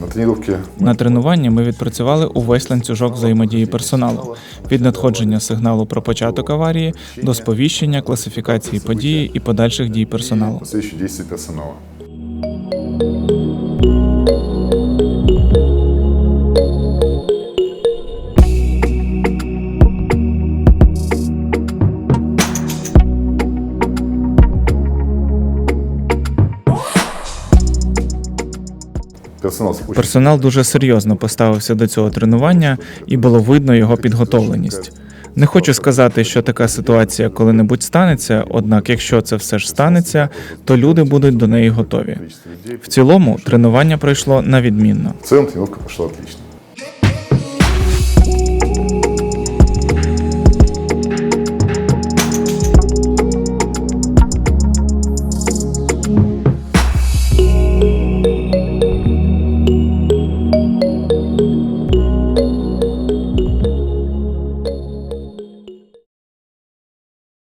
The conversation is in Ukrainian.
На тренувки На тренуванні ми відпрацювали увесь ланцюжок взаємодії персоналу від надходження сигналу про початок аварії до сповіщення, класифікації події і подальших дій персоналу. Персонал Персонал дуже серйозно поставився до цього тренування, і було видно його підготовленість. Не хочу сказати, що така ситуація коли-небудь станеться, однак, якщо це все ж станеться, то люди будуть до неї готові. В цілому тренування пройшло на відмінно. Це тренування тренировка отлично.